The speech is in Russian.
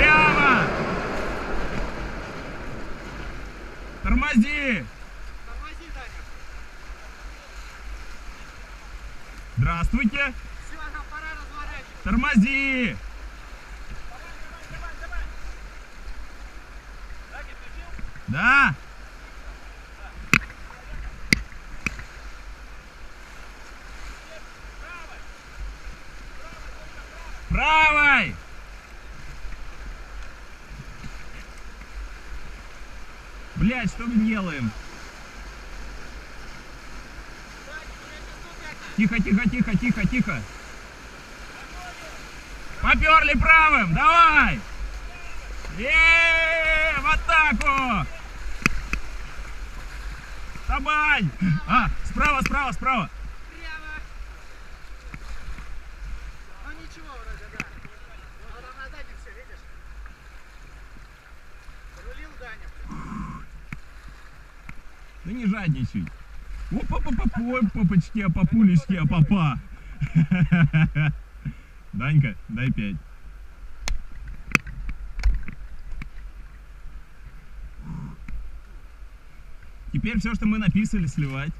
Прямо! Тормози! Тормози, Даня! Здравствуйте! Все, нам пора разворачивать! Тормози! Давай, давай, давай, давай. Да! Правой! Блять, что мы делаем? Тихо, тихо, тихо, тихо, тихо. Поперли правым, давай! Еее, в атаку! Табань! А, справа, справа, справа. Прямо. Да не жадничай. Опа, по попой, попочки, а папулечки, а папа. Данька, дай пять. Теперь все, что мы написали, сливать.